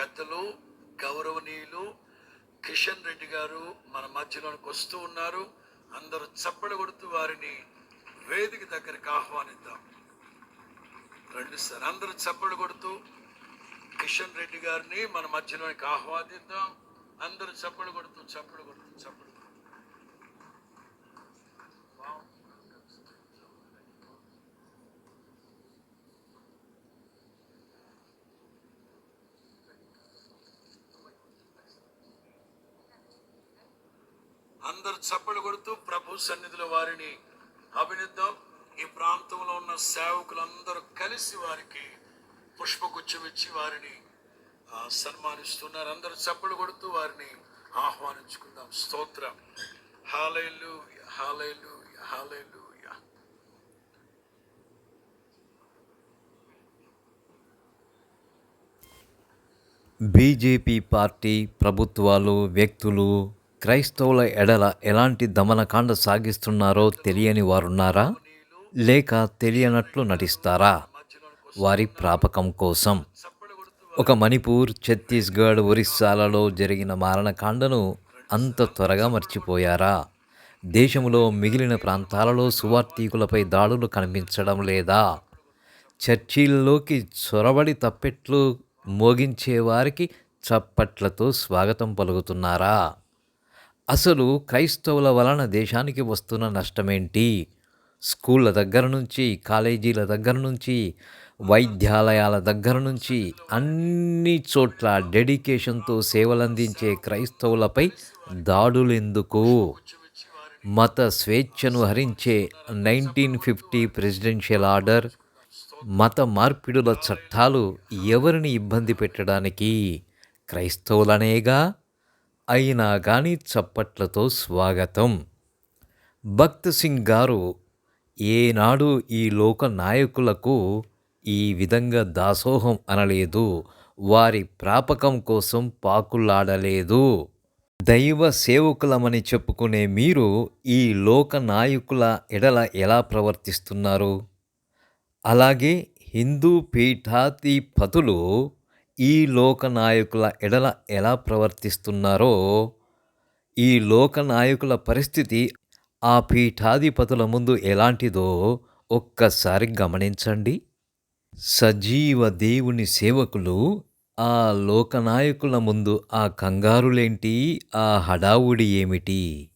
పెద్దలు గౌరవనీయులు కిషన్ రెడ్డి గారు మన మధ్యలోనికి వస్తూ ఉన్నారు. అందరూ చప్పలు కొడుతూ వారిని వేదిక దగ్గరికి ఆహ్వానిద్దాం. రండి సార్ అందరూ చప్పలు కొడుతూ కిషన్ రెడ్డి గారిని మన మధ్యలోనికి ఆహ్వానిద్దాం. అందరూ చప్పలు కొడుతూ చప్పలు కొడుతూ చప్పలు కొడుతూ అందరు చప్పలు కొడుతూ ప్రభు సన్నిధిలో వారిని అభినందం ఈ ప్రాంతంలో ఉన్న సేవకులందరూ కలిసి వారికి పుష్పగుచ్చం ఇచ్చి వారిని సన్మానిస్తున్నారు. అందరు చప్పలు కొడుతూ వారిని ఆహ్వానించుకుందాం. స్తోత్రం. హాలైలు హాలైలు హాలైలు బీజేపీ పార్టీ ప్రభుత్వాలు వ్యక్తులు క్రైస్తవుల ఎడల ఎలాంటి దమనకాండ సాగిస్తున్నారో తెలియని వారున్నారా? లేక తెలియనట్లు నటిస్తారా? వారి ప్రాపకం కోసం. ఒక మణిపూర్ ఛత్తీస్గఢ్ ఒరిస్సాలలో జరిగిన మారణకాండను అంత త్వరగా మర్చిపోయారా? దేశంలో మిగిలిన ప్రాంతాలలో సువార్థీకులపై దాడులు కనిపించడం లేదా? చర్చిల్లోకి చొరబడి తప్పెట్లు మోగించేవారికి చప్పట్లతో స్వాగతం పలుకుతున్నారా? అసలు క్రైస్తవుల వలన దేశానికి వస్తున్న నష్టమేంటి? స్కూళ్ళ దగ్గర నుంచి కాలేజీల దగ్గర నుంచి వైద్యాలయాల దగ్గర నుంచి అన్ని చోట్ల డెడికేషన్తో సేవలందించే క్రైస్తవులపై దాడులెందుకు? మత స్వేచ్ఛను హరించే నైన్టీన్ ఫిఫ్టీ ప్రెసిడెన్షియల్ ఆర్డర్ మత మార్పిడుల చట్టాలు ఎవరిని ఇబ్బంది పెట్టడానికి? క్రైస్తవులనేగా? అయినా కానీ చప్పట్లతో స్వాగతం. భక్త్ సింగ్ గారు ఏనాడు ఈ లోక నాయకులకు ఈ విధంగా దాసోహం అనలేదు వారి ప్రాపకం కోసం పాకులాడలేదు. దైవ సేవకులమని చెప్పుకునే మీరు ఈ లోక నాయకుల ఎడల ఎలా ప్రవర్తిస్తున్నారు? అలాగే హిందూ పీఠాధిపతులు ఈ లోక నాయకుల ఎడల ఎలా ప్రవర్తిస్తున్నారో ఈ లోక నాయకుల పరిస్థితి ఆ పీఠాధిపతుల ముందు ఎలాంటిదో ఒక్కసారి గమనించండి. సజీవ దేవుని సేవకులు ఆ లోకనాయకుల ముందు ఆ కంగారులేంటి ఆ హడావుడి ఏమిటి?